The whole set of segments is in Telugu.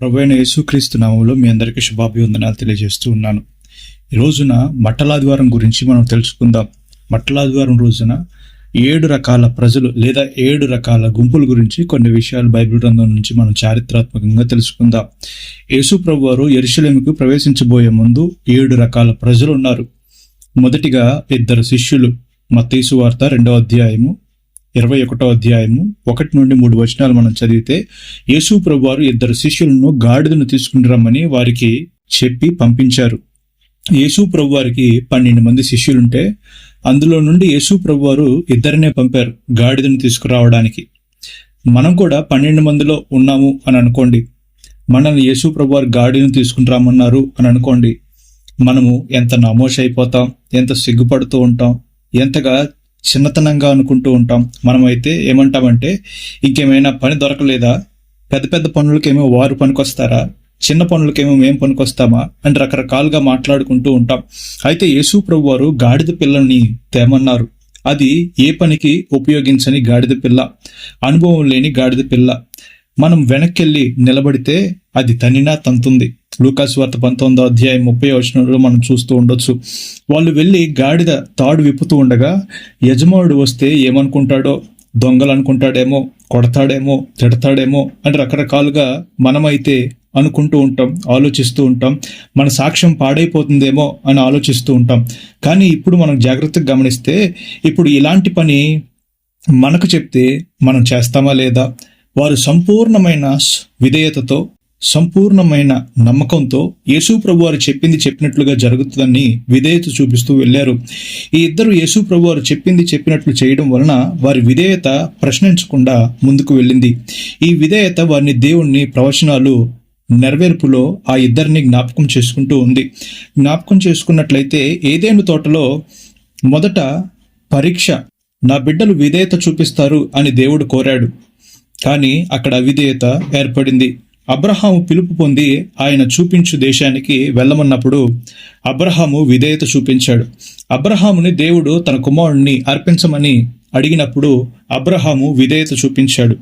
ప్రభు అయిన యేసుక్రీస్తు నామంలో మీ అందరికీ శుభాభివందనాలు తెలియజేస్తూ ఉన్నాను. ఈ రోజున మట్టలాదివారం గురించి మనం తెలుసుకుందాం. మట్టలాదివారం రోజున ఏడు రకాల ప్రజలు లేదా ఏడు రకాల గుంపుల గురించి కొన్ని విషయాలు బైబిల్ గ్రంథం నుంచి మనం చారిత్రాత్మకంగా తెలుసుకుందాం. యేసు ప్రభు వారు ఎరుశలేముకు ప్రవేశించబోయే ముందు ఏడు రకాల ప్రజలు ఉన్నారు. మొదటిగా ఇద్దరు శిష్యులు మత్తేసు వార్త రెండవ అధ్యాయము ఇరవై ఒకటో అధ్యాయము ఒకటి నుండి మూడు వచనాలు మనం చదివితే యేసు ప్రభువారు ఇద్దరు శిష్యులను గాడిదను తీసుకుని రమ్మని వారికి చెప్పి పంపించారు. యేసు ప్రభువారికి పన్నెండు మంది శిష్యులుంటే అందులో నుండి యేసు ప్రభువారు ఇద్దరినే పంపారు గాడిదను తీసుకురావడానికి. మనం కూడా పన్నెండు మందిలో ఉన్నాము అని అనుకోండి. మనల్ని యేసు ప్రభువారు గాడిని తీసుకుని రమ్మన్నారు అని అనుకోండి. మనము ఎంత నమోష్ అయిపోతాం ఎంత సిగ్గుపడుతూ ఉంటాం ఎంతగా చిన్నతనంగా అనుకుంటూ ఉంటాం. మనమైతే ఏమంటామంటే ఇంకేమైనా పని దొరకలేదా? పెద్ద పెద్ద పనులకేమో వారు పనికొస్తారా? చిన్న పనులకేమో మేం పనికొస్తామా? అని రకరకాలుగా మాట్లాడుకుంటూ ఉంటాం. అయితే యేసు ప్రభు వారు గాడిద పిల్లల్ని తేమన్నారు. అది ఏ పనికి ఉపయోగించని గాడిద పిల్ల? అనుభవం లేని గాడిద పిల్ల. మనం వెనక్కి వెళ్ళి నిలబడితే అది తనినా తంతుంది. లూకాస్ వార్త పంతొమ్మిదో అధ్యాయం ముప్పై వచనంలో మనం చూస్తూ ఉండొచ్చు. వాళ్ళు వెళ్ళి గాడిద తాడు విప్పుతూ ఉండగా యజమానుడు వస్తే ఏమనుకుంటాడో? దొంగలు అనుకుంటాడేమో కొడతాడేమో? తిడతాడేమో? అని రకరకాలుగా మనమైతే అనుకుంటూ ఉంటాం ఆలోచిస్తూ ఉంటాం. మన సాక్ష్యం పాడైపోతుందేమో అని ఆలోచిస్తూ ఉంటాం. కానీ ఇప్పుడు మనం జాగ్రత్తగా గమనిస్తే ఇప్పుడు ఇలాంటి పని మనకు చెప్తే మనం చేస్తామా లేదా? వారు సంపూర్ణమైన విధేయతతో సంపూర్ణమైన నమ్మకంతో యేసు ప్రభు వారు చెప్పింది చెప్పినట్లుగా జరుగుతుందని విధేయత చూపిస్తూ వెళ్ళారు. ఈ ఇద్దరు యేసు ప్రభు వారు చెప్పింది చెప్పినట్లు చేయడం వలన వారి విధేయత ప్రశ్నించకుండా ముందుకు వెళ్ళింది. ఈ విధేయత వారిని దేవుణ్ణి ప్రవచనాలు నెరవేర్పులో ఆ ఇద్దరిని జ్ఞాపకం చేసుకుంటూ ఉంది. జ్ఞాపకం చేసుకున్నట్లయితే ఏదేను తోటలో మొదట పరీక్ష నా బిడ్డలు విధేయత చూపిస్తారు అని దేవుడు కోరాడు. కానీ అక్కడ అవిధేయత ఏర్పడింది. అబ్రహాము పిలుపు పొంది ఆయన చూపించు దేశానికి వెళ్ళమన్నప్పుడు అబ్రహాము విధేయత చూపించాడు. అబ్రహాముని దేవుడు తన కుమారుణ్ణి అర్పించమని అడిగినప్పుడు అబ్రహాము విధేయత చూపించాడు.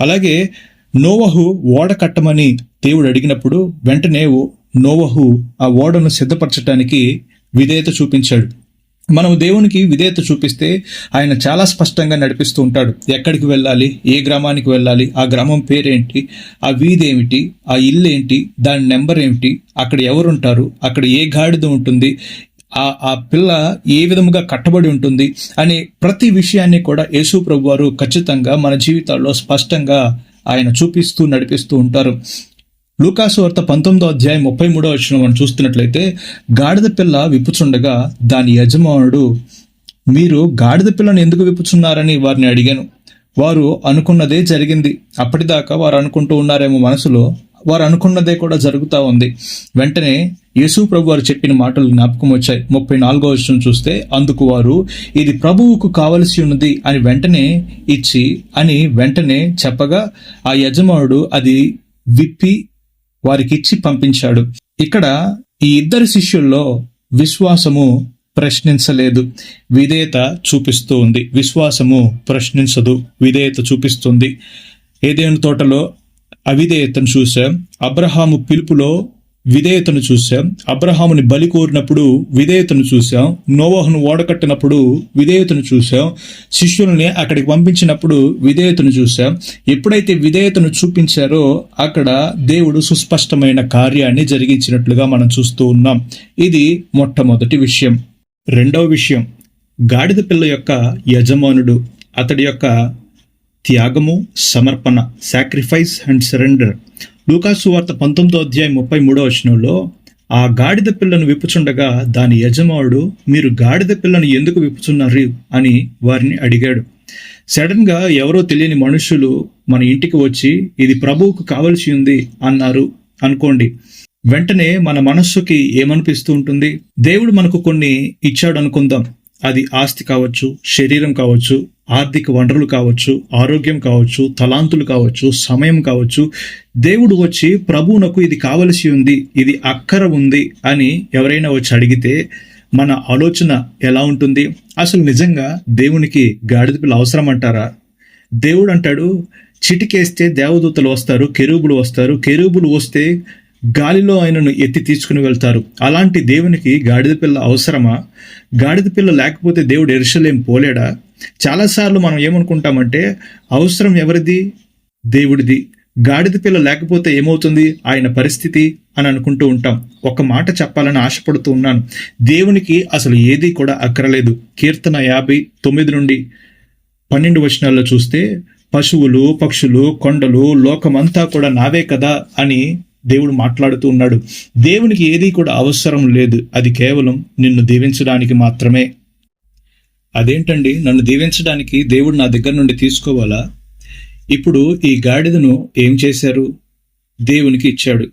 అలాగే నోవహు ఓడ కట్టమని దేవుడు అడిగినప్పుడు వెంటనే ఓ- నోవహు ఆ ఓడను సిద్ధపరచటానికి విధేయత చూపించాడు. మనం దేవునికి విధేయత చూపిస్తే ఆయన చాలా స్పష్టంగా నడిపిస్తూ ఉంటాడు. ఎక్కడికి వెళ్ళాలి? ఏ గ్రామానికి వెళ్ళాలి? ఆ గ్రామం పేరేంటి? ఆ వీధి ఏమిటి ఆ ఇల్లు ఏంటి దాని నెంబర్ ఏమిటి? అక్కడ ఎవరుంటారు? అక్కడ ఏ గాడిద ఉంటుంది? ఆ ఆ పిల్ల ఏ విధముగా కట్టబడి ఉంటుంది? అనే ప్రతి విషయాన్ని కూడా యేసు ప్రభు వారు ఖచ్చితంగా మన జీవితాల్లో స్పష్టంగా ఆయన చూపిస్తూ నడిపిస్తూ ఉంటారు. లూకాసు వార్త పంతొమ్మిదో అధ్యాయం ముప్పై మూడో వచ్చిన మనం చూస్తున్నట్లయితే గాడిద పిల్ల విప్పుచుండగా దాని యజమానుడు మీరు గాడిద పిల్లను ఎందుకు విప్పుచున్నారని వారిని అడిగాను. వారు అనుకున్నదే జరిగింది. అప్పటిదాకా వారు అనుకుంటూ ఉన్నారేమో మనసులో. వారు అనుకున్నదే కూడా జరుగుతూ ఉంది. వెంటనే యేసు ప్రభు వారు చెప్పిన మాటలు జ్ఞాపకం వచ్చాయి. ముప్పై నాలుగో వచ్చిన చూస్తే అందుకు వారు ఇది ప్రభువుకు కావలసి ఉన్నది అని వెంటనే ఇచ్చి అని వెంటనే చెప్పగా ఆ యజమానుడు అది విప్పి వారికిచ్చి పంపించాడు. ఇక్కడ ఈ ఇద్దరు శిష్యుల్లో విశ్వాసము ప్రశ్నించలేదు. విధేయత చూపిస్తూ ఉంది. విశ్వాసము ప్రశ్నించదు. విధేయత చూపిస్తుంది. ఏదేను తోటలో అవిధేయతను చూసాం. అబ్రహాము పిలుపులో విధేయతను చూశాం. అబ్రహాముని బలి కోరినప్పుడు విధేయతను చూశాం. నోవహును ఓడకట్టినప్పుడు విధేయతను చూశాం. శిష్యుల్ని అక్కడికి పంపించినప్పుడు విధేయతను చూశాం. ఎప్పుడైతే విధేయతను చూపించారో అక్కడ దేవుడు సుస్పష్టమైన కార్యాన్ని జరిగించినట్లుగా మనం చూస్తూ ఉన్నాం. ఇది మొట్టమొదటి విషయం. రెండవ విషయం. గాడిద పిల్ల యొక్క యజమానుడు అతడి యొక్క త్యాగము సమర్పణ సాక్రిఫైస్ అండ్ సరెండర్ లూకాసు వార్త పంతొమ్మిదో అధ్యాయం ముప్పై మూడో వచనంలో ఆ గాడిద పిల్లను విప్పుచుండగా దాని యజమానుడు మీరు గాడిద పిల్లను ఎందుకు విప్పుచున్నారు? అని వారిని అడిగాడు. సడన్గా ఎవరో తెలియని మనుషులు మన ఇంటికి వచ్చి ఇది ప్రభువుకు కావలసి ఉంది అన్నారు. అనుకోండి. వెంటనే మన మనస్సుకి ఏమనిపిస్తూ ఉంటుంది? దేవుడు మనకు కొన్ని ఇచ్చాడు అనుకుందాం అది ఆస్తి కావచ్చు శరీరం కావచ్చు ఆర్థిక వనరులు కావచ్చు ఆరోగ్యం కావచ్చు తలాంతులు కావచ్చు సమయం కావచ్చు. దేవుడు వచ్చి ప్రభువునకు ఇది కావలసి ఉంది ఇది అక్కర ఉంది అని ఎవరైనా వచ్చి అడిగితే మన ఆలోచన ఎలా ఉంటుంది? అసలు నిజంగా దేవునికి గాడిద పిల్ల అవసరం అంటారా? దేవుడు అంటాడు చిటికేస్తే దేవదూతలు వస్తారు కెరూబులు వస్తారు కెరూబులు వస్తే గాలిలో ఆయనను ఎత్తి తీసుకుని వెళ్తారు. అలాంటి దేవునికి గాడిద పిల్ల అవసరమా? గాడిద పిల్ల లేకపోతే దేవుడు ఎరుసలేం పోలేడా? చాలాసార్లు మనం ఏమనుకుంటామంటే అవసరం ఎవరిది? దేవుడిది. గాడిద పిల్ల లేకపోతే ఏమవుతుంది? ఆయన పరిస్థితి అని అనుకుంటూ ఉంటాం. ఒక మాట చెప్పాలని ఆశపడుతూ ఉన్నాను. దేవునికి అసలు ఏది కూడా అక్కరలేదు. కీర్తన యాభై తొమ్మిది నుండి పన్నెండు వచనాల్లో చూస్తే పశువులు పక్షులు కొండలు లోకమంతా కూడా నావే కదా అని దేవుడు మాట్లాడుతూ ఉన్నాడు. దేవునికి ఏది కూడా అవసరం లేదు. అది కేవలం నిన్ను దీవించడానికి మాత్రమే. అదేంటండి? నన్ను దీవించడానికి దేవుడు నా దగ్గర నుండి తీసుకోవాలా? ఇప్పుడు ఈ గాడిదను ఏం చేశారు? దేవునికి ఇచ్చాడు.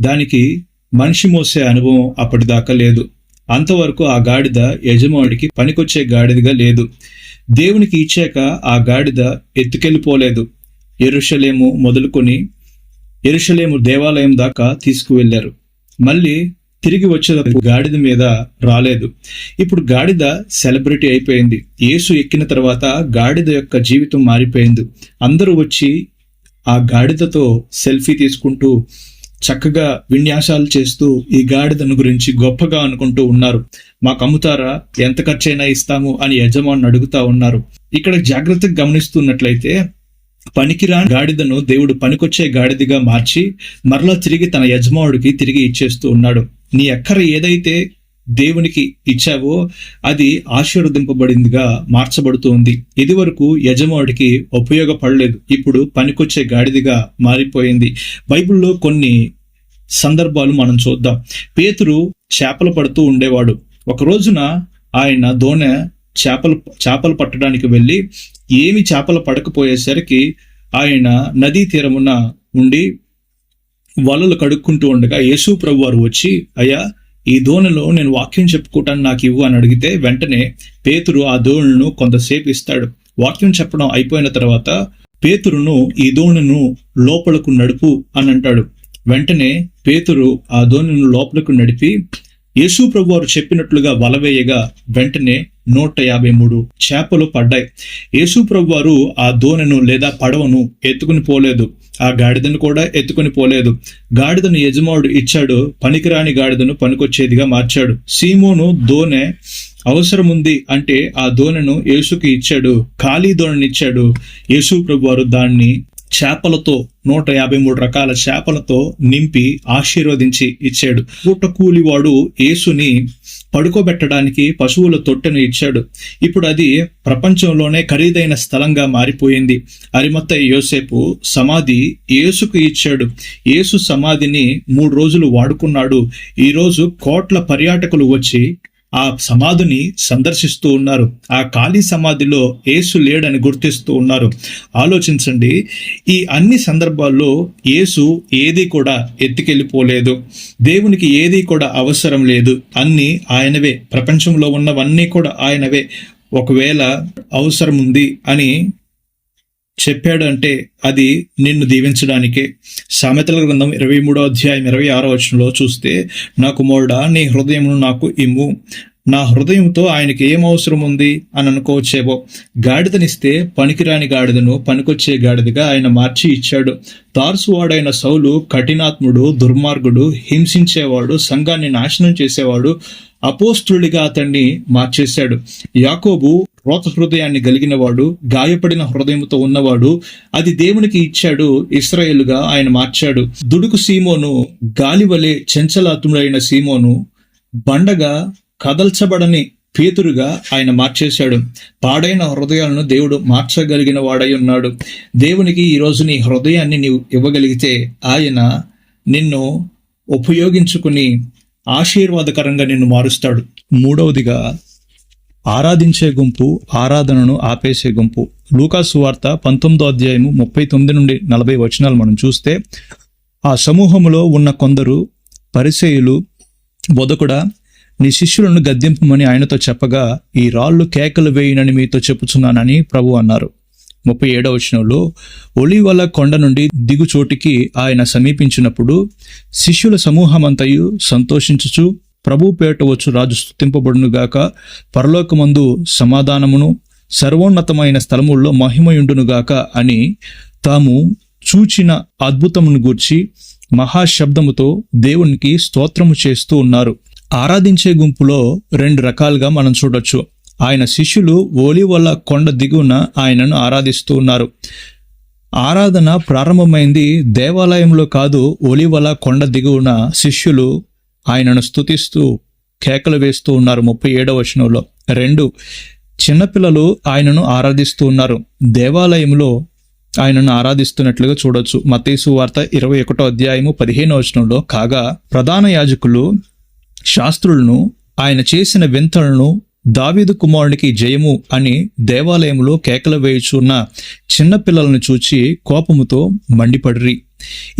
దానికి మనిషి మోసే అనుభవం అప్పటిదాకా లేదు. అంతవరకు ఆ గాడిద యజమానికి పనికొచ్చే గాడిదగా లేదు. దేవునికి ఇచ్చాక ఆ గాడిద ఎత్తుకెళ్ళిపోలేదు. ఎరుషలేము మొదలుకొని ఎరుషలేము దేవాలయం దాకా తీసుకువెళ్ళారు మళ్ళీ తిరిగి వచ్చేటప్పుడు గాడిద మీద రాలేదు. ఇప్పుడు గాడిద సెలబ్రిటీ అయిపోయింది. యేసు ఎక్కిన తర్వాత గాడిద యొక్క జీవితం మారిపోయింది. అందరూ వచ్చి ఆ గాడిదతో సెల్ఫీ తీసుకుంటూ చక్కగా విన్యాసాలు చేస్తూ ఈ గాడిదను గురించి గొప్పగా అనుకుంటూ ఉన్నారు. మాకు అమ్ముతారా? ఎంత ఖర్చైనా ఇస్తాము అని యజమాని అడుగుతా ఉన్నారు. ఇక్కడ జాగ్రత్తగా గమనిస్తున్నట్లయితే పనికిరాని గాడిదను దేవుడు పనికొచ్చే గాడిదిగా మార్చి మరలా తిరిగి తన యజమానుడికి తిరిగి ఇచ్చేస్తూ ఉన్నాడు. నీ అక్కర ఏదైతే దేవునికి ఇచ్చావో అది ఆశీర్వదింపబడిందిగా మార్చబడుతుంది ఇది వరకు యజమానుడికి ఉపయోగపడలేదు. ఇప్పుడు పనికొచ్చే గాడిదిగా మారిపోయింది. బైబిల్లో కొన్ని సందర్భాలు మనం చూద్దాం. పేతురు చేపలు పడుతూ ఉండేవాడు. ఒక రోజున ఆయన దోణె చేపలు చేపలు పట్టడానికి వెళ్ళి ఏమి చేపలు పడకపోయేసరికి ఆయన నదీ తీరమున ఉండి వలలు కడుక్కుంటూ ఉండగా యేసు ప్రభు వారు వచ్చి అయ్యా ఈ దోణిలో నేను వాక్యం చెప్పుకోవటాన్ని నాకు ఇవ్వు అని అడిగితే వెంటనే పేతురు ఆ దోణులను కొంతసేపు ఇస్తాడు. వాక్యం చెప్పడం అయిపోయిన తర్వాత పేతురును ఈ దోణిను లోపలకు నడుపు అని అంటాడు. వెంటనే పేతురు ఆ దోణిని లోపలకు నడిపి యేసు ప్రభు వారు చెప్పినట్లుగా వలవేయగా వెంటనే నూట యాభై మూడు చేపలు పడ్డాయి. యేసు ప్రభు వారు ఆ దోణెను లేదా పడవను ఎత్తుకుని పోలేదు. ఆ గాడిదను కూడా ఎత్తుకుని పోలేదు. గాడిదను యజమానుడు ఇచ్చాడు. పనికిరాని గాడిదను పనికొచ్చేదిగా మార్చాడు. సీమోను దోనె అవసరం ఉంది అంటే ఆ దోణను యేసుకి ఇచ్చాడు. ఖాళీ దోణని ఇచ్చాడు యేసు ప్రభు వారు దాన్ని చేపలతో నూట యాభై మూడు రకాల చేపలతో నింపి ఆశీర్వదించి ఇచ్చాడు. కూటకూలివాడు యేసుని పడుకోబెట్టడానికి పశువుల తొట్టెను ఇచ్చాడు. ఇప్పుడు అది ప్రపంచంలోనే ఖరీదైన స్థలంగా మారిపోయింది. అరిమత్త యోసేపు సమాధి యేసుకు ఇచ్చాడు. యేసు సమాధిని మూడు రోజులు వాడుకున్నాడు. ఈరోజు కోట్ల పర్యాటకులు వచ్చి ఆ సమాధిని సందర్శిస్తూ ఉన్నారు. ఆ ఖాళీ సమాధిలో యేసు లేడని గుర్తిస్తూ ఉన్నారు. ఆలోచించండి ఈ అన్ని సందర్భాల్లో యేసు ఏది కూడా ఎత్తుకెళ్ళిపోలేదు. దేవునికి ఏది కూడా అవసరం లేదు. అన్నీ ఆయనవే. ప్రపంచంలో ఉన్నవన్నీ కూడా ఆయనవే. ఒకవేళ అవసరం ఉంది అని చెప్పాడు అంటే అది నిన్ను దీవించడానికే. సామెతల గ్రంథం ఇరవై మూడో అధ్యాయం ఇరవై ఆరో వచనంలో చూస్తే నాకు మోడా నీ హృదయమును నాకు ఇమ్ము. నా హృదయంతో ఆయనకి ఏం అవసరం ఉంది అని అనుకోవచ్చేవో గాడిదనిస్తే పనికిరాని గాడిదను పనికొచ్చే గాడిదగా ఆయన మార్చి ఇచ్చాడు. తార్సువాడైన సౌలు కఠినాత్ముడు దుర్మార్గుడు హింసించేవాడు సంఘాన్ని నాశనం చేసేవాడు అపోస్తుడిగా అతన్ని మార్చేశాడు. యాకోబు రోత హృదయాన్ని కలిగిన వాడు గాయపడిన హృదయంతో ఉన్నవాడు అది దేవునికి ఇచ్చాడు ఇస్రాయేలుగా ఆయన మార్చాడు. దుడుకు సీమోను గాలివలే చెంచలాతుడైన సీమోను బండగా కదల్చబడని పేతురుగా ఆయన మార్చేశాడు. పాడైన హృదయాలను దేవుడు మార్చగలిగిన వాడై ఉన్నాడు. దేవునికి ఈరోజు నీ హృదయాన్ని నీవు ఇవ్వగలిగితే ఆయన నిన్ను ఉపయోగించుకుని ఆశీర్వాదకరంగా నిన్ను మారుస్తాడు. మూడవదిగా ఆరాధించే గుంపు ఆరాధనను ఆపేసే గుంపు. లూకాసు వార్త పంతొమ్మిదో అధ్యాయము ముప్పై తొమ్మిది నుండి నలభై వచనాలు మనం చూస్తే ఆ సమూహంలో ఉన్న కొందరు పరిచయులు బొదకుడా నీ శిష్యులను గద్దెంపమని ఆయనతో చెప్పగా ఈ రాళ్ళు కేకలు వేయనని మీతో చెప్పుచున్నానని ప్రభు అన్నారు. ముప్పై ఏడవ వచనంలో ఒలివల కొండ నుండి దిగుచోటికి ఆయన సమీపించినప్పుడు శిష్యుల సమూహమంతయు సంతోషించుచు ప్రభు పేట వచ్చు రాజు స్థుతింపబడునుగాక పరలోకమందు సమాధానమును సర్వోన్నతమైన స్థలముల్లో మహిమయుండునుగాక అని తాము చూచిన అద్భుతమును గూర్చి మహాశబ్దముతో దేవునికి స్తోత్రము చేస్తూ ఉన్నారు. ఆరాధించే గుంపులో రెండు రకాలుగా మనం చూడొచ్చు. ఆయన శిష్యులు ఓలివల్ల కొండ దిగువన ఆయనను ఆరాధిస్తూ ఉన్నారు. ఆరాధన ప్రారంభమైంది దేవాలయంలో కాదు ఒలివల కొండ దిగువన శిష్యులు ఆయనను స్తుతిస్తూ కేకలు వేస్తూ ఉన్నారు ముప్పై ఏడవ వచనంలో. రెండు చిన్నపిల్లలు ఆయనను ఆరాధిస్తూ ఉన్నారు. దేవాలయంలో ఆయనను ఆరాధిస్తున్నట్లుగా చూడొచ్చు. మతేసు వార్త ఇరవై ఒకటో అధ్యాయము పదిహేనో వచనంలో కాగా ప్రధాన యాజకులు శాస్త్రులను ఆయన చేసిన వింతలను దావీదు కుమారునికి జయము అని దేవాలయంలో కేకలు వేయుచున్న చిన్నపిల్లలను చూచి కోపముతో మండిపడ్రి.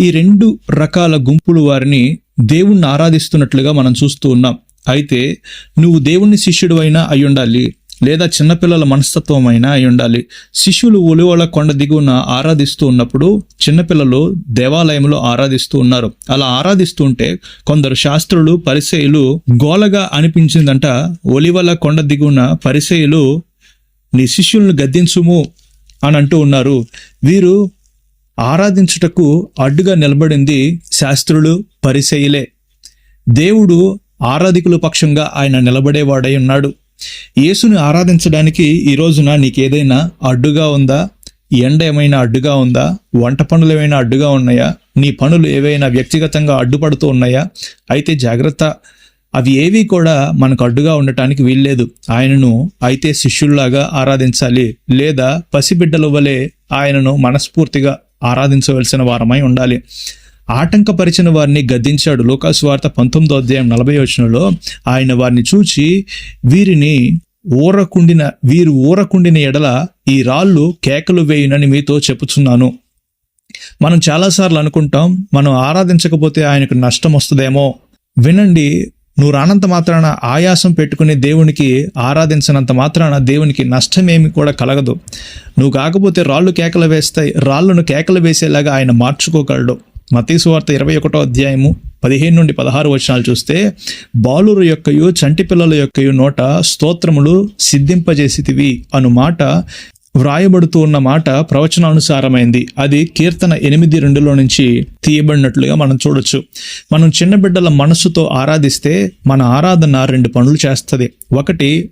ఈ రెండు రకాల గుంపులు వారిని దేవుణ్ణి ఆరాధిస్తున్నట్లుగా మనం చూస్తూ ఉన్నాం. అయితే నువ్వు దేవుణ్ణి శిష్యుడు అయినా అయి ఉండాలి లేదా చిన్నపిల్లల మనస్తత్వం అయినా అయి ఉండాలి. శిష్యులు ఉలివల కొండ దిగువన ఆరాధిస్తూ ఉన్నప్పుడు చిన్నపిల్లలు దేవాలయంలో ఆరాధిస్తూ ఉన్నారు. అలా ఆరాధిస్తుంటే కొందరు శాస్త్రులు పరిచయులు గోలగా అనిపించిందంట ఒలివల కొండ దిగువన పరిచయులు నీ శిష్యులను గద్దించుము అని అంటూ ఉన్నారు. వీరు ఆరాధించుటకు అడ్డుగా నిలబడింది శాస్త్రులు పరిశైలే దేవుడు ఆరాధికుల పక్షంగా ఆయన నిలబడేవాడై ఉన్నాడు. యేసుని ఆరాధించడానికి ఈ రోజున నీకేదైనా అడ్డుగా ఉందా? ఎండ ఏమైనా అడ్డుగా ఉందా? వంట పనులు ఏమైనా అడ్డుగా ఉన్నాయా? నీ పనులు ఏవైనా వ్యక్తిగతంగా అడ్డుపడుతూ ఉన్నాయా? అయితే జాగ్రత్త. అవి ఏవి కూడా మనకు అడ్డుగా ఉండటానికి వీల్లేదు. ఆయనను అయితే శిష్యుల్లాగా ఆరాధించాలి. లేదా పసిబిడ్డల వలె ఆయనను మనస్ఫూర్తిగా ఆరాధించవలసిన వారమై ఉండాలి. ఆటంకపరిచిన వారిని గద్దించాడు లోకాసు వార్త పంతొమ్మిదో అధ్యాయం నలభై వచనంలో ఆయన వారిని చూచి వీరిని ఊరకుండిన వీరు ఊరకుండిన ఎడల ఈ రాళ్ళు కేకలు వేయునని మీతో చెప్పుచున్నాను. మనం చాలాసార్లు అనుకుంటాం మనం ఆరాధించకపోతే ఆయనకు నష్టం వస్తుందేమో. వినండి నువ్వు రానంత మాత్రాన ఆయాసం పెట్టుకుని దేవునికి ఆరాధించినంత మాత్రాన దేవునికి నష్టమేమి కూడా కలగదు. నువ్వు కాకపోతే రాళ్ళు కేకలు వేస్తాయి రాళ్ళను కేకలు వేసేలాగా ఆయన మార్చుకోగలడు. మతీసు వార్త ఇరవై ఒకటో అధ్యాయము పదిహేను నుండి పదహారు వచనాలు చూస్తే బాలురు యొక్కయు చంటి పిల్లల యొక్కయు నోట స్తోత్రములు సిద్ధింపజేసితివి అను మాట వ్రాయబడుతూ ఉన్న మాట ప్రవచనానుసారమైంది. అది కీర్తన ఎనిమిది రెండులో నుంచి తీయబడినట్లుగా మనం చూడొచ్చు. మనం చిన్న బిడ్డల మనస్సుతో ఆరాధిస్తే మన ఆరాధన రెండు పనులు చేస్తుంది. ఒకటి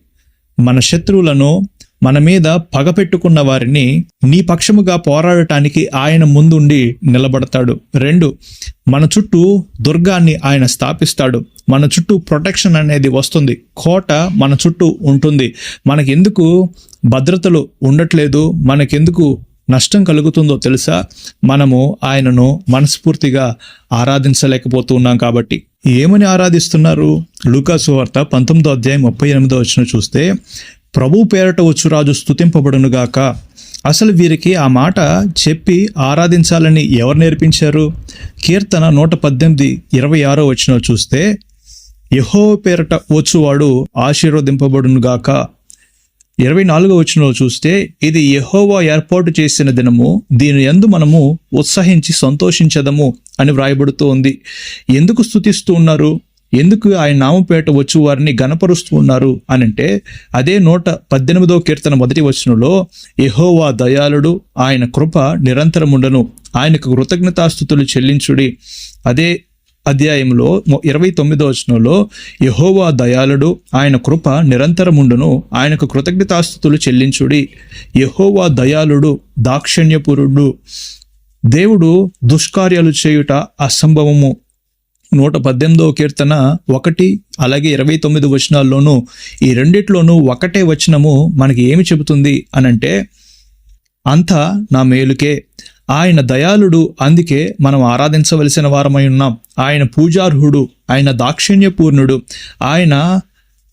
మన శత్రువులను మన మీద పగపెట్టుకున్న వారిని నీ పక్షముగా పోరాడటానికి ఆయన ముందుండి నిలబడతాడు. రెండు మన చుట్టూ దుర్గాన్ని ఆయన స్థాపిస్తాడు. మన చుట్టూ ప్రొటెక్షన్ అనేది వస్తుంది. కోట మన చుట్టూ ఉంటుంది. మనకెందుకు భద్రతలు ఉండట్లేదు మనకెందుకు నష్టం కలుగుతుందో తెలుసా? మనము ఆయనను మనస్ఫూర్తిగా ఆరాధించలేకపోతున్నాం కాబట్టి. ఏమని ఆరాధిస్తున్నారు? లూకాసు వార్త పంతొమ్మిదో అధ్యాయం ముప్పై ఎనిమిదో వచ్చిన చూస్తే ప్రభు పేరట వచ్చురాజు స్థుతింపబడునుగాక అసలు వీరికి ఆ మాట చెప్పి ఆరాధించాలని ఎవరు నేర్పించారు? కీర్తన నూట పద్దెనిమిది ఇరవై ఆరో వచ్చిన చూస్తే యహో పేరట వచ్చువాడు ఆశీర్వదింపబడునుగాక ఇరవై నాలుగో వచనంలో చూస్తే ఇది యహోవా ఏర్పాటు చేసిన దినము దీని ఎందు మనము ఉత్సహించి సంతోషించదము అని వ్రాయబడుతూ ఉంది. ఎందుకు స్థుతిస్తూ ఉన్నారు? ఎందుకు ఆయన నామపేట వచ్చు వారిని గనపరుస్తూ ఉన్నారు అని అంటే అదే నూట పద్దెనిమిదో కీర్తన మొదటి వచనంలో ఎహోవా దయాళుడు ఆయన కృప నిరంతరముండను ఆయనకు కృతజ్ఞతాస్థుతులు చెల్లించుడి. అదే అధ్యాయంలో ఇరవై తొమ్మిదో వచనంలో యహోవా దయాళుడు ఆయన కృప నిరంతరముండును ఆయనకు కృతజ్ఞతాస్థుతులు చెల్లించుడి. యహోవా దయాళుడు దాక్షణ్యపురుడు. దేవుడు దుష్కార్యాలు చేయుట అసంభవము. నూట పద్దెనిమిదవ కీర్తన ఒకటి అలాగే ఇరవై తొమ్మిది వచనాల్లోనూ ఈ రెండిట్లోనూ ఒకటే వచనము మనకి ఏమి చెబుతుంది అనంటే అంతా నా మేలుకే. ఆయన దయాళుడు అందుకే మనం ఆరాధించవలసిన వారమై ఉన్నాం. ఆయన పూజార్హుడు ఆయన దాక్షిణ్యపూర్ణుడు. ఆయన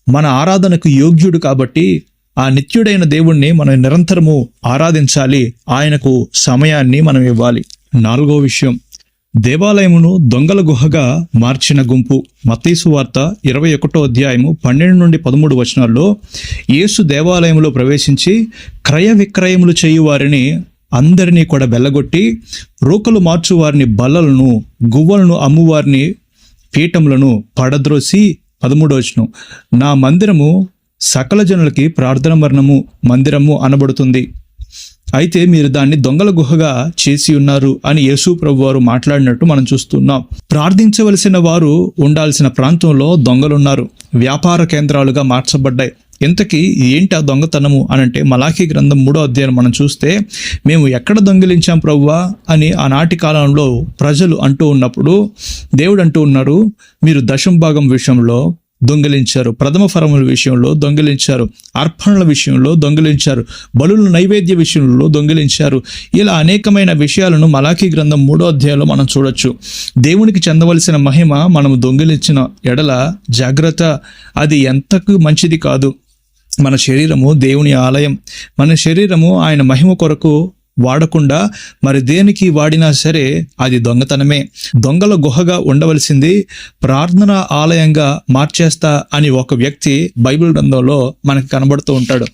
మన ఆరాధనకు యోగ్యుడు కాబట్టి ఆ నిత్యుడైన దేవుణ్ణి మనం నిరంతరము ఆరాధించాలి. ఆయనకు సమయాన్ని మనం ఇవ్వాలి. నాలుగో విషయం. దేవాలయమును దొంగల గుహగా మార్చిన గుంపు. మత్తీసు వార్త ఇరవై ఒకటో అధ్యాయము పన్నెండు నుండి పదమూడు వచనాల్లో యేసు దేవాలయంలో ప్రవేశించి క్రయ విక్రయములు చేయు వారిని అందరినీ కూడా బెల్లగొట్టి రూకలు మార్చువారిని బల్లలను గువ్వలను అమ్మువారిని పీఠములను పడద్రోసి పదమూడో వచనం నా మందిరము సకల జనులకి ప్రార్థన మరణము మందిరము అనబడుతుంది. అయితే మీరు దాన్ని దొంగల గుహగా చేసి ఉన్నారు అని యేసు ప్రభు వారు మాట్లాడినట్టు మనం చూస్తున్నాం. ప్రార్థించవలసిన వారు ఉండాల్సిన ప్రాంతంలో దొంగలున్నారు. వ్యాపార కేంద్రాలుగా మార్చబడ్డాయి. ఇంతకీ ఏంటి ఆ దొంగతనము అని అంటే మలాఖీ గ్రంథం మూడో అధ్యాయం మనం చూస్తే మేము ఎక్కడ దొంగిలించాం ప్రవ్వా అని ఆనాటి కాలంలో ప్రజలు అంటూ ఉన్నప్పుడు దేవుడు అంటూ ఉన్నారు మీరు దశం భాగం విషయంలో దొంగిలించారు ప్రథమ ఫలముల విషయంలో దొంగిలించారు అర్పణల విషయంలో దొంగిలించారు బలుల నైవేద్య విషయంలో దొంగిలించారు. ఇలా అనేకమైన విషయాలను మలాఖీ గ్రంథం మూడో అధ్యాయంలో మనం చూడొచ్చు. దేవునికి చెందవలసిన మహిమ మనం దొంగిలించిన ఎడల జాగ్రత్త. అది ఎంతకు మంచిది కాదు. మన శరీరము దేవుని ఆలయం. మన శరీరము ఆయన మహిమ కొరకు వాడకుండా మరి దేనికి వాడినా సరే అది దొంగతనమే. దొంగల గుహగా ఉండవలసింది ప్రార్థన ఆలయంగా మార్చేస్తా అని ఒక వ్యక్తి బైబిల్ గ్రంథంలో మనకు కనబడుతూ ఉంటాడు.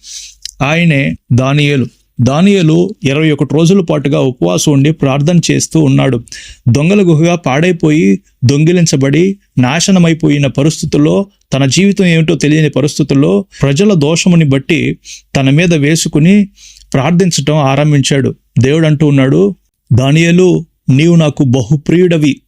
ఆయనే దానియేలు. దానియలు ఇరవై ఒకటి రోజుల పాటుగా ఉపవాసం ఉండి ప్రార్థన చేస్తూ ఉన్నాడు. దొంగల గుహగా పాడైపోయి దొంగిలించబడి నాశనమైపోయిన పరిస్థితుల్లో తన జీవితం ఏమిటో తెలియని పరిస్థితుల్లో ప్రజల దోషముని బట్టి తన మీద వేసుకుని ప్రార్థించటం ఆరంభించాడు. దేవుడు అంటూ ఉన్నాడు దానియలు నీవు నాకు బహుప్రియుడవి.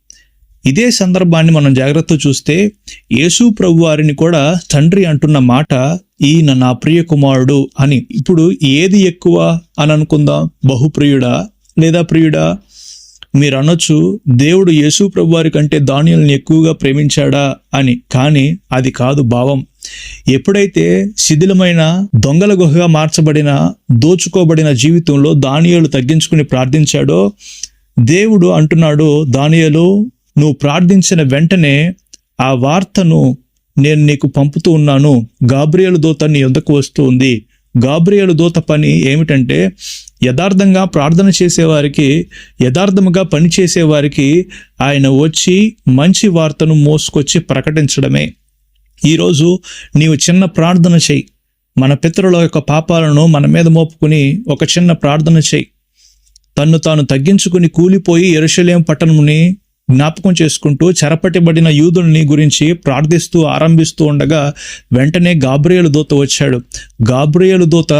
ఇదే సందర్భాన్ని మనం జాగ్రత్త చూస్తే యేసు ప్రభు వారిని కూడా తండ్రి అంటున్న మాట ఈయన నా ప్రియ కుమారుడు అని. ఇప్పుడు ఏది ఎక్కువ అని అనుకుందాం? బహుప్రియుడా లేదా ప్రియుడా? మీరు అనొచ్చు దేవుడు యేసు ప్రభు వారి కంటే దానియల్ని ఎక్కువగా ప్రేమించాడా అని. కానీ అది కాదు భావం. ఎప్పుడైతే శిథిలమైన దొంగల గుహగా మార్చబడిన దోచుకోబడిన జీవితంలో దానియలు తగ్గించుకుని ప్రార్థించాడో దేవుడు అంటున్నాడు దానియలు నువ్వు ప్రార్థించిన వెంటనే ఆ వార్తను నేను నీకు పంపుతూ ఉన్నాను. గాబ్రియలు దూత నీ యొద్దకు వస్తూ ఉంది గాబ్రియలు దూత పని ఏమిటంటే యథార్థంగా ప్రార్థన చేసేవారికి యథార్థముగా పని చేసేవారికి ఆయన వచ్చి మంచి వార్తను మోసుకొచ్చి ప్రకటించడమే. ఈరోజు నీవు చిన్న ప్రార్థన చెయ్యి మన పితరుల యొక్క పాపాలను మన మీద మోపుకుని ఒక చిన్న ప్రార్థన చెయ్యి తన్ను తాను తగ్గించుకుని కూలిపోయి ఎరుశలేం పట్టణముని జ్ఞాపకం చేసుకుంటూ చెరపటిబడిన యూదుల్ని గురించి ప్రార్థిస్తూ ఆరంభిస్తూ ఉండగా వెంటనే గాబ్రియలు దూత వచ్చాడు. గాబ్రియలు దూత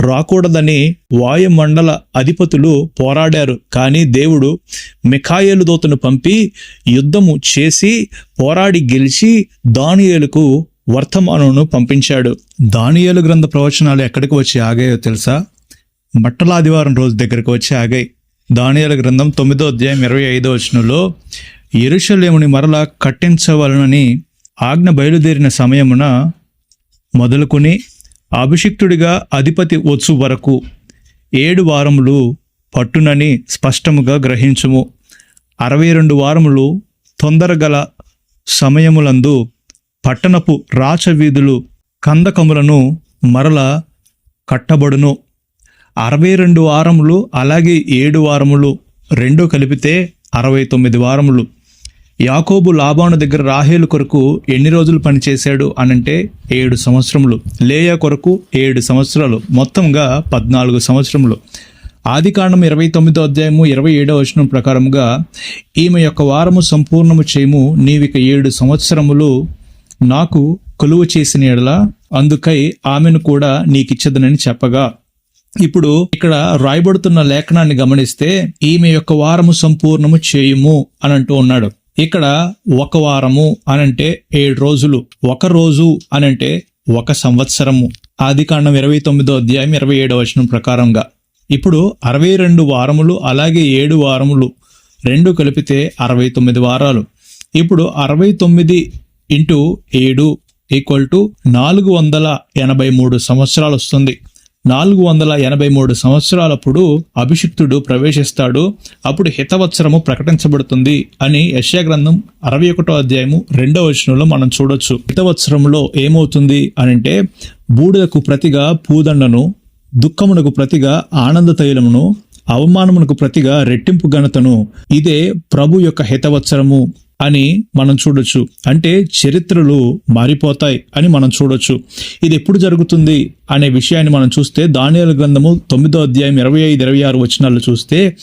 రాకూడదని వాయుమండల అధిపతులు పోరాడారు. కానీ దేవుడు మిఖాయేలు దూతను పంపి యుద్ధము చేసి పోరాడి గెలిచి దానియేలుకు వర్తమానమును పంపించాడు. దానియేలు గ్రంథ ప్రవచనాలు ఎక్కడికి వచ్చి ఆగాయో తెలుసా? మట్టలాదివారం రోజు దగ్గరకు వచ్చి ఆగాయి. దానియాల గ్రంథం తొమ్మిదో అధ్యాయం ఇరవై ఐదో వచనంలో ఎరుషలేముని మరలా కట్టించవలనని ఆజ్ఞ బయలుదేరిన సమయమున మొదలుకొని అభిషిక్తుడిగా అధిపతి వచ్చు వరకు ఏడు వారములు పట్టునని స్పష్టముగా గ్రహించుము. అరవై రెండు వారములు తొందరగల సమయములందు పట్టణపు రాచవీధులు కందకములను మరల కట్టబడును. అరవై రెండు వారములు అలాగే ఏడు వారములు రెండు కలిపితే అరవై తొమ్మిది వారములు. యాకోబు లాభాను దగ్గర రాహేలు కొరకు ఎన్ని రోజులు పనిచేశాడు అనంటే ఏడు సంవత్సరములు. లేయా కొరకు ఏడు సంవత్సరాలు. మొత్తంగా పద్నాలుగు సంవత్సరములు. ఆది కాండం ఇరవై తొమ్మిదో అధ్యాయము ఇరవై ఏడో వచనం ప్రకారముగా ఈమె యొక్క వారము సంపూర్ణము చేయము. నీవిక ఏడు సంవత్సరములు నాకు కొలువు చేసిన ఎడల అందుకై ఆమెను కూడా నీకిచ్చదనని చెప్పగా. ఇప్పుడు ఇక్కడ రాయబడుతున్న లేఖనాన్ని గమనిస్తే ఈమె యొక్క వారము సంపూర్ణము చేయుము అని అంటూ ఉన్నాడు. ఇక్కడ ఒక వారము అనంటే ఏడు రోజులు ఒక రోజు అనంటే ఒక సంవత్సరము. ఆది కాండం ఇరవై తొమ్మిదో అధ్యాయం ఇరవై ఏడో వచనం ప్రకారంగా. ఇప్పుడు అరవై రెండు వారములు అలాగే ఏడు వారములు రెండు కలిపితే అరవై తొమ్మిది వారాలు. ఇప్పుడు అరవై తొమ్మిది ఇంటూ ఏడు ఈక్వల్ టు నాలుగు వందల ఎనభై మూడు సంవత్సరాలు వస్తుంది. నాలుగు వందల ఎనభై మూడు సంవత్సరాలప్పుడు అభిషిక్తుడు ప్రవేశిస్తాడు. అప్పుడు హితవత్సరము ప్రకటించబడుతుంది అని యశ్యా గ్రంథం అరవై ఒకటో అధ్యాయము రెండవ వచనంలో మనం చూడొచ్చు. హితవత్సరంలో ఏమవుతుంది అనంటే బూడిదకు ప్రతిగా పూదండను దుఃఖమునకు ప్రతిగా ఆనంద తైలమును అవమానమునకు ప్రతిగా రెట్టింపు ఘనతను. ఇదే ప్రభు యొక్క హితవత్సరము. అని మనం చూడొచ్చు. అంటే చరిత్రలు మారిపోతాయి అని మనం చూడొచ్చు. ఇది ఎప్పుడు జరుగుతుంది అనే విషయాన్ని మనం చూస్తే దానియాల గ్రంథము తొమ్మిదో అధ్యాయం ఇరవై ఐదు ఇరవై ఆరు వచనాలు చూస్తే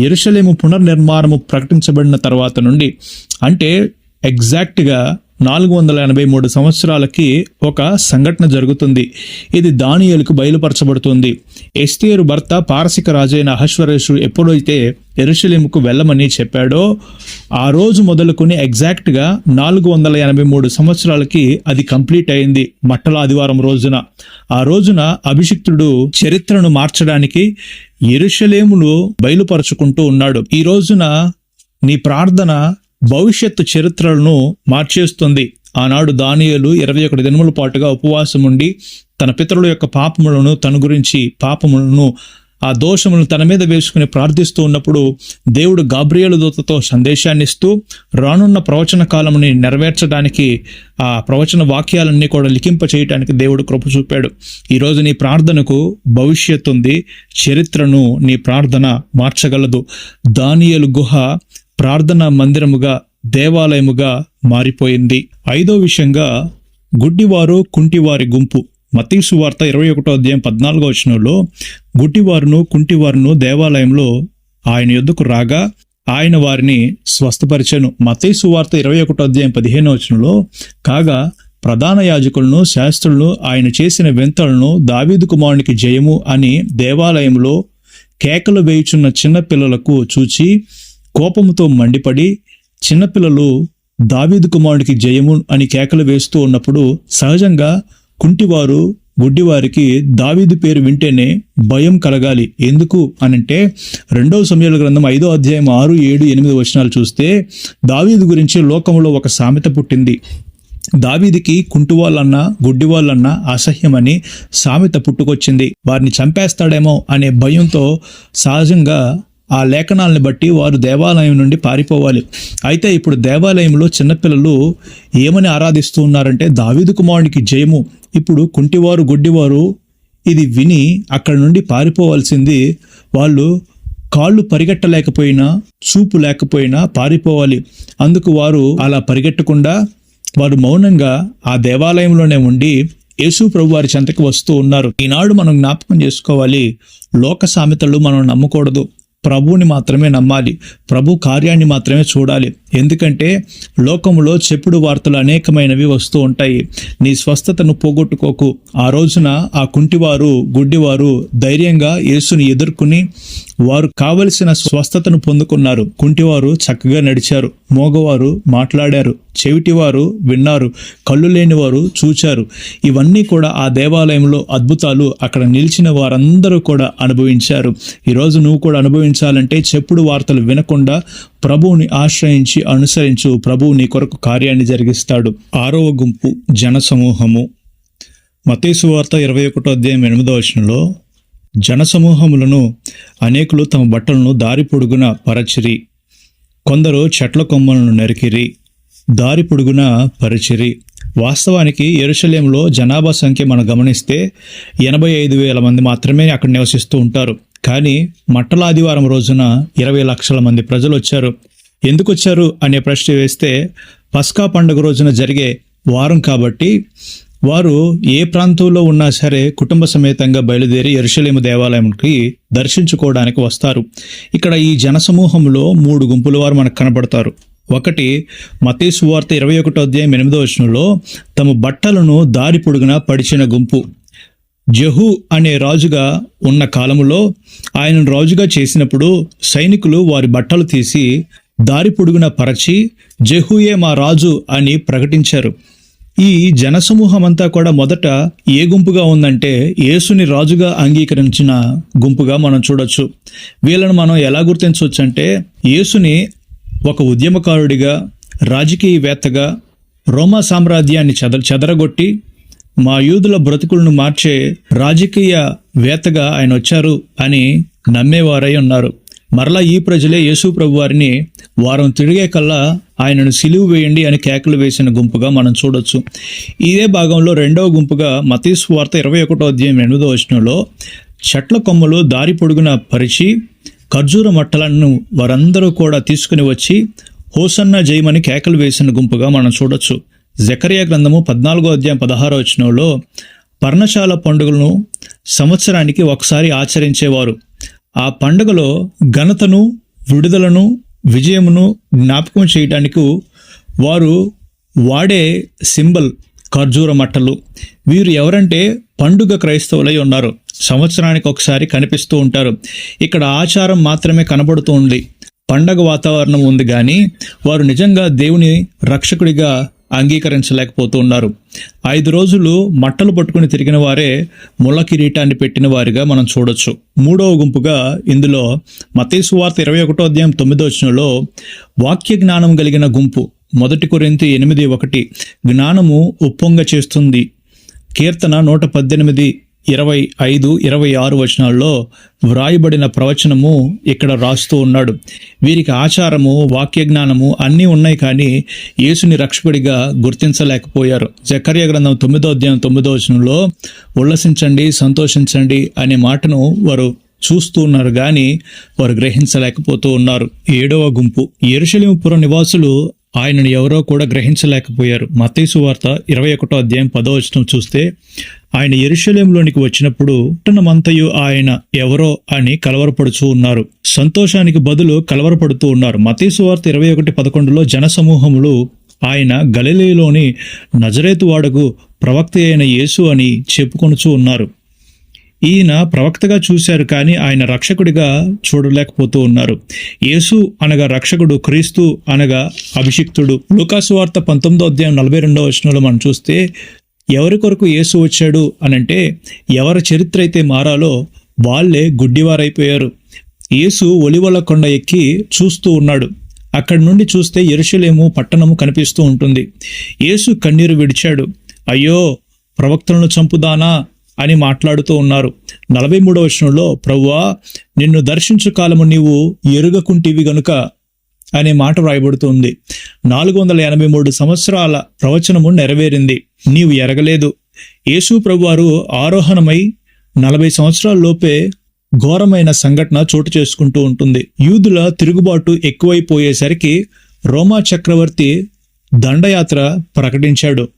ఎరుషలేము పునర్నిర్మాణము ప్రకటించబడిన తర్వాత నుండి అంటే ఎగ్జాక్ట్గా నాలుగు వందల ఎనభై మూడు సంవత్సరాలకి ఒక సంఘటన జరుగుతుంది. ఇది దానియలకు బయలుపరచబడుతుంది. ఎస్తేరు భర్త పారసిక రాజైన అహశ్వరేశుడు ఎప్పుడైతే ఎరుషలేముకు వెళ్ళమని చెప్పాడో ఆ రోజు మొదలుకొని ఎగ్జాక్ట్గా నాలుగు వందల ఎనభై మూడు సంవత్సరాలకి అది కంప్లీట్ అయింది మట్టల ఆదివారం రోజున. ఆ రోజున అభిషిక్తుడు చరిత్రను మార్చడానికి ఎరుషలేమును బయలుపరుచుకుంటూ ఉన్నాడు. ఈ రోజున నీ ప్రార్థన భవిష్యత్తు చరిత్రలను మార్చేస్తుంది. ఆనాడు దానియలు ఇరవై ఒకటి దినముల పాటుగా ఉపవాసం ఉండి తన పితరుల యొక్క పాపములను తన గురించి పాపములను ఆ దోషములను తన మీద వేసుకుని ప్రార్థిస్తూ ఉన్నప్పుడు దేవుడు గాబ్రియలు దూతతో సందేశాన్ని ఇస్తూ రానున్న ప్రవచన కాలముని నెరవేర్చడానికి ఆ ప్రవచన వాక్యాలన్నీ కూడా లిఖింప చేయడానికి దేవుడు కృప చూపాడు. ఈరోజు నీ ప్రార్థనకు భవిష్యత్తు ఉంది చరిత్రను నీ ప్రార్థన మార్చగలదు. దానియలు గుహ ప్రార్థనా మందిరముగా దేవాలయముగా మారిపోయింది. ఐదో విషయంగా గుడ్డివారు కుంటివారి గుంపు. మతీసు వార్త ఇరవై ఒకటో అధ్యాయం పద్నాలుగో వచనంలో గుడ్డివారును కుంటివారును దేవాలయంలో ఆయన యొద్దకు రాగా ఆయన వారిని స్వస్థపరిచాను. మతీసు వార్త ఇరవై ఒకటో అధ్యాయం పదిహేనో వచనంలో కాగా ప్రధాన యాజకులను శాస్త్రులను ఆయన చేసిన వింతలను దావీదు కుమారునికి జయము అని దేవాలయంలో కేకలు వేయుచున్న చిన్న పిల్లలకు చూచి కోపముతో మండిపడి చిన్నపిల్లలు దావీదు కుమారుడికి జయము అని కేకలు వేస్తూ ఉన్నప్పుడు సహజంగా కుంటివారు గుడ్డివారికి దావీదు పేరు వింటేనే భయం కలగాలి. ఎందుకు అనంటే రెండవ సమయాల గ్రంథం ఐదో అధ్యాయం ఆరు ఏడు ఎనిమిది వచనాలు చూస్తే దావీదు గురించి లోకంలో ఒక సామెత పుట్టింది. దావీదికి కుంటువాళ్ళన్నా గుడ్డివాళ్ళన్నా అసహ్యమని సామెత పుట్టుకొచ్చింది. వారిని చంపేస్తాడేమో అనే భయంతో సహజంగా ఆ లేఖనాలను బట్టి వారు దేవాలయం నుండి పారిపోవాలి. అయితే ఇప్పుడు దేవాలయంలో చిన్నపిల్లలు ఏమని ఆరాధిస్తూ ఉన్నారంటే దావీదు కుమారునికి జయము. ఇప్పుడు కుంటివారు గుడ్డివారు ఇది విని అక్కడ నుండి పారిపోవాల్సింది. వాళ్ళు కాళ్ళు పరిగెట్టలేకపోయినా చూపు లేకపోయినా పారిపోవాలి. అందుకు వారు అలా పరిగెట్టకుండా వారు మౌనంగా ఆ దేవాలయంలోనే ఉండి యేసు ప్రభు వారి చెంతకు వస్తూ ఉన్నారు. ఈనాడు మనం జ్ఞాపకం చేసుకోవాలి. లోక సామెతలు మనం నమ్మకూడదు. ప్రభువుని మాత్రమే నమ్మాలి. ప్రభు కార్యాన్ని మాత్రమే చూడాలి. ఎందుకంటే లోకంలో చెప్పుడు వార్తలు అనేకమైనవి వస్తూ ఉంటాయి. నీ స్వస్థతను పోగొట్టుకోకు. ఆ రోజున ఆ కుంటివారు గుడ్డివారు ధైర్యంగా యేసుని ఎదుర్కొని వారు కావలసిన స్వస్థతను పొందుకున్నారు. కుంటివారు చక్కగా నడిచారు. మోగవారు మాట్లాడారు చెవిటివారు విన్నారు కళ్ళు లేనివారు చూచారు. ఇవన్నీ కూడా ఆ దేవాలయంలో అద్భుతాలు అక్కడ నిలిచిన వారందరూ కూడా అనుభవించారు. ఈరోజు నువ్వు కూడా అనుభవించాలంటే చెప్పుడు వార్తలు వినకుండా ప్రభువుని ఆశ్రయించి అనుసరించు. ప్రభువు నీ కొరకు కార్యాన్ని జరిగిస్తాడు. ఆరవ గుంపు జన సమూహము మతేసు వార్త ఇరవై ఒకటో అధ్యాయం ఎనిమిదో వచనంలో జనసమూహములను అనేకులు తమ బట్టలను దారి పొడుగున పరచిరి. కొందరు చెట్ల కొమ్మలను నరికిరి దారి పొడుగున పరిచిరి. వాస్తవానికి ఎరుషలేంలో జనాభా సంఖ్య మనం గమనిస్తే ఎనభై ఐదు వేల మంది మాత్రమే అక్కడ నివసిస్తూ ఉంటారు. కానీ మట్టల ఆదివారం రోజున ఇరవై లక్షల మంది ప్రజలు వచ్చారు. ఎందుకు వచ్చారు అనే ప్రశ్న వేస్తే పస్కా పండుగ రోజున జరిగే వారం కాబట్టి వారు ఏ ప్రాంతంలో ఉన్నా సరే కుటుంబ సమేతంగా బయలుదేరి ఎరుషలేము దేవాలయంకి దర్శించుకోవడానికి వస్తారు. ఇక్కడ ఈ జనసమూహంలో మూడు గుంపుల వారు మనకు కనబడతారు. ఒకటి మతీసు వార్త ఇరవై ఒకటో అధ్యాయం ఎనిమిదో వచనంలో తమ బట్టలను దారి పొడుగున పడిచిన గుంపు. జహు అనే రాజుగా ఉన్న కాలములో ఆయనను రాజుగా చేసినప్పుడు సైనికులు వారి బట్టలు తీసి దారి పొడుగున పరచి జహుయే మా రాజు అని ప్రకటించారు. ఈ జనసమూహమంతా కూడా మొదట ఏ గుంపుగా ఉందంటే యేసుని రాజుగా అంగీకరించిన గుంపుగా మనం చూడొచ్చు. వీళ్ళను మనం ఎలా గుర్తించవచ్చు అంటే యేసుని ఒక ఉద్యమకారుడిగా రాజకీయవేత్తగా రోమా సామ్రాజ్యాన్ని చెద చెదరగొట్టి మా యూదుల బ్రతుకులను మార్చే రాజకీయ వేత్తగా ఆయన వచ్చారు అని నమ్మేవారై ఉన్నారు. మరలా ఈ ప్రజలే యేసు ప్రభు వారిని వారం తిరిగే కల్లా ఆయనను సిలువు వేయండి అని కేకలు వేసిన గుంపుగా మనం చూడొచ్చు. ఇదే భాగంలో రెండవ గుంపుగా మతీస్ వార్త ఇరవై ఒకటో అధ్యాయం ఎనిమిదో వచనంలో చెట్ల కొమ్మలు దారి పొడుగున పరిచి ఖర్జూర మట్టలను వారందరూ కూడా తీసుకుని వచ్చి హోసన్న జయమని కేకలు వేసిన గుంపుగా మనం చూడొచ్చు. జకరియా గ్రంథము పద్నాలుగో అధ్యాయం పదహారో వచనంలో పర్ణశాల పండుగలను సంవత్సరానికి ఒకసారి ఆచరించేవారు. ఆ పండుగలో ఘనతను విడుదలను విజయమును జ్ఞాపకం చేయటానికి వారు వాడే సింబల్ ఖర్జూర మట్టలు. వీరు ఎవరంటే పండుగ క్రైస్తవులై ఉన్నారు. సంవత్సరానికి ఒకసారి కనిపిస్తూ ఉంటారు. ఇక్కడ ఆచారం మాత్రమే కనబడుతూ ఉంది. పండగ వాతావరణం ఉంది కానీ వారు నిజంగా దేవుని రక్షకుడిగా అంగీకరించలేకపోతూ ఉన్నారు. ఐదు రోజులు మట్టలు పట్టుకుని తిరిగిన వారే ముళ్ళ కిరీటాన్ని పెట్టిన వారిగా మనం చూడొచ్చు. మూడవ గుంపుగా ఇందులో మతీసు వార్త ఇరవై ఒకటో అధ్యాయం తొమ్మిదో వచనంలో వాక్య జ్ఞానం కలిగిన గుంపు మొదటి కొరింత ఎనిమిది ఒకటి. జ్ఞానము ఉప్పొంగ చేస్తుంది కీర్తన నూట పద్దెనిమిది. ఇరవై ఐదు ఇరవై ఆరు వచనాల్లో వ్రాయబడిన ప్రవచనము ఇక్కడ రాస్తూ ఉన్నాడు. వీరికి ఆచారము వాక్య జ్ఞానము అన్నీ ఉన్నాయి కానీ యేసుని రక్షకుడిగా గుర్తించలేకపోయారు. జకర్య గ్రంథం తొమ్మిదో అధ్యాయం తొమ్మిదో వచనంలో ఉల్లసించండి సంతోషించండి అనే మాటను వారు చూస్తూ ఉన్నారు కానీ వారు గ్రహించలేకపోతూ ఉన్నారు. ఏడవ గుంపు. ఎరుషలేముపురం నివాసులు ఆయనను ఎవరో కూడా గ్రహించలేకపోయారు. మతేసు వార్త ఇరవై ఒకటో అధ్యాయం పదో వచనం చూస్తే ఆయన ఎరుషలేంలోనికి వచ్చినప్పుడు పట్టణమంతయు ఆయన ఎవరో అని కలవరపడుచూ ఉన్నారు. సంతోషానికి బదులు కలవరపడుతూ ఉన్నారు. మతేసు వార్త ఇరవై ఒకటి పదకొండులో జనసమూహములు ఆయన గలిలేలోని నజరేతు వాడకు ప్రవక్త అయిన యేసు అని చెప్పుకొనుచూ ఉన్నారు. ఈయన ప్రవక్తగా చూశారు కానీ ఆయన రక్షకుడిగా చూడలేకపోతూ ఉన్నారు. యేసు అనగా రక్షకుడు క్రీస్తు అనగా అభిషిక్తుడు. లూకాసు వార్త పంతొమ్మిదో అధ్యాయం నలభై రెండో వచనంలో మనం చూస్తే ఎవరి కొరకు యేసు వచ్చాడు అనంటే ఎవరి చరిత్ర అయితే మారాలో వాళ్ళే గుడ్డివారైపోయారు. యేసు ఒలివల కొండ ఎక్కి చూస్తూ ఉన్నాడు. అక్కడి నుండి చూస్తే ఎరుషలేము పట్టణము కనిపిస్తూ ఉంటుంది. యేసు కన్నీరు విడిచాడు. అయ్యో ప్రవక్తలను చంపుదానా? అని మాట్లాడుతూ ఉన్నారు. నలభై మూడవ వచనంలో ప్రవ్వా నిన్ను దర్శించు కాలము నీవు ఎరుగకుంటివి గనుక అనే మాట వ్రాయబడుతుంది. నాలుగు వందల ఎనభై మూడు సంవత్సరాల ప్రవచనము నెరవేరింది. నీవు ఎరగలేదు. యేసు ప్రభువారు ఆరోహణమై నలభై సంవత్సరాల లోపే ఘోరమైన సంఘటన చోటు చేసుకుంటూ ఉంటుంది. యూదుల తిరుగుబాటు ఎక్కువైపోయేసరికి రోమా చక్రవర్తి దండయాత్ర ప్రకటించాడు.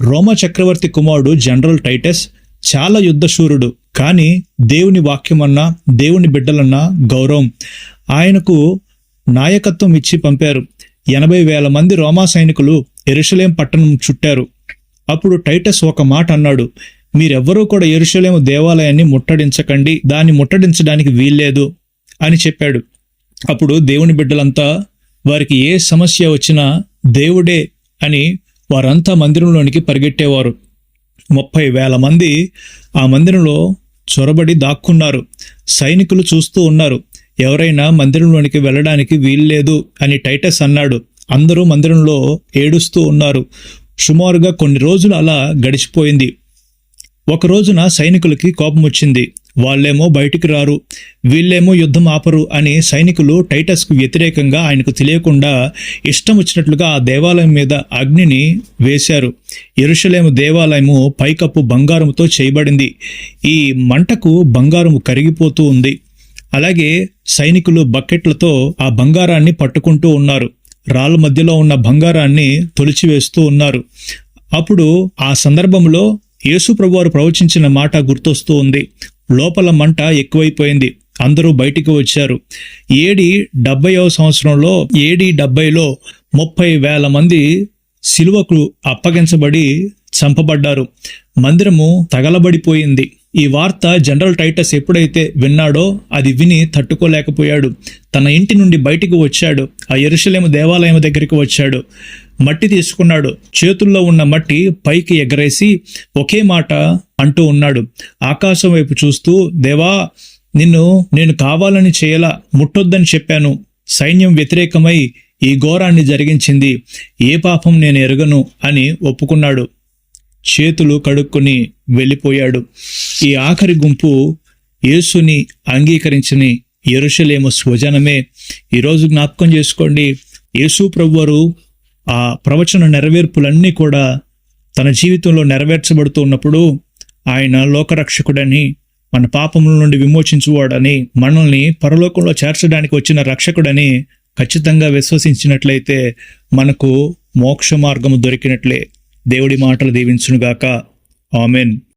రోమా చక్రవర్తి కుమారుడు జనరల్ టైటస్ చాలా యుద్ధశూరుడు కానీ దేవుని వాక్యమన్నా దేవుని బిడ్డలన్నా గౌరవం. ఆయనకు నాయకత్వం ఇచ్చి పంపారు. ఎనభై వేల మంది రోమా సైనికులు ఎరుషలేం పట్టణం చుట్టారు. అప్పుడు టైటస్ ఒక మాట అన్నాడు మీరెవ్వరూ కూడా ఎరుషలేము దేవాలయాన్ని ముట్టడించకండి దాన్ని ముట్టడించడానికి వీల్లేదు అని చెప్పాడు. అప్పుడు దేవుని బిడ్డలంతా వారికి ఏ సమస్య వచ్చినా దేవుడే అని వారంతా మందిరంలోనికి పరిగెట్టేవారు. ముప్పై వేల మంది ఆ మందిరంలో చొరబడి దాక్కున్నారు. సైనికులు చూస్తూ ఉన్నారు. ఎవరైనా మందిరంలోనికి వెళ్ళడానికి వీల్లేదు అని టైటస్ అన్నాడు. అందరూ మందిరంలో ఏడుస్తూ ఉన్నారు. సుమారుగా కొన్ని రోజులు అలా గడిచిపోయింది. ఒక రోజున సైనికులకి కోపం వచ్చింది వాళ్ళేమో బయటికి రారు వీళ్ళేమో యుద్ధం ఆపరు అని సైనికులు టైటస్కు వ్యతిరేకంగా ఆయనకు తెలియకుండా ఇష్టం వచ్చినట్లుగా ఆ దేవాలయం మీద అగ్నిని వేశారు. ఎరుషలేము దేవాలయము పైకప్పు బంగారంతో చేయబడింది. ఈ మంటకు బంగారము కరిగిపోతూ ఉంది. అలాగే సైనికులు బకెట్లతో ఆ బంగారాన్ని పట్టుకుంటూ ఉన్నారు. రాళ్ళ మధ్యలో ఉన్న బంగారాన్ని తొలిచివేస్తూ ఉన్నారు. అప్పుడు ఆ సందర్భంలో యేసు ప్రభువారు ప్రవచించిన మాట గుర్తొస్తూ ఉంది. లోపల మంట ఎక్కువైపోయింది. అందరూ బయటికి వచ్చారు. ఏడి డెబ్బైవ సంవత్సరంలో ఏడి డెబ్బైలో ముప్పై వేల మంది సిలువకు అప్పగించబడి చంపబడ్డారు. మందిరము తగలబడిపోయింది. ఈ వార్త జనరల్ టైటస్ ఎప్పుడైతే విన్నాడో అది విని తట్టుకోలేకపోయాడు. తన ఇంటి నుండి బయటికి వచ్చాడు. ఆ ఎరుషలేము దేవాలయం దగ్గరికి వచ్చాడు. మట్టి తీసుకున్నాడు. చేతుల్లో ఉన్న మట్టి పైకి ఎగరేసి ఒకే మాట అంటూ ఉన్నాడు. ఆకాశం వైపు చూస్తూ దేవా నిన్ను నేను కావాలని చేయలా ముట్టొద్దని చెప్పాను. సైన్యం వ్యతిరేకమై ఈ ఘోరాన్ని జరిగించింది. ఏ పాపం నేను ఎరగను అని ఒప్పుకున్నాడు. చేతులు కడుక్కొని వెళ్ళిపోయాడు. ఈ ఆఖరి గుంపు యేసుని అంగీకరించని ఎరుషలేము స్వజనమే. ఈరోజు జ్ఞాపకం చేసుకోండి. యేసు ప్రభువారు ఆ ప్రవచన నెరవేర్పులన్నీ కూడా తన జీవితంలో నెరవేర్చబడుతూ ఉన్నప్పుడు ఆయన లోకరక్షకుడని మన పాపముల నుండి విమోచించువాడని మనల్ని పరలోకంలో చేర్చడానికి వచ్చిన రక్షకుడని ఖచ్చితంగా విశ్వసించినట్లయితే మనకు మోక్ష మార్గము దొరికినట్లే. దేవుడి మాటలు దీవించునుగాక. ఆమెన్.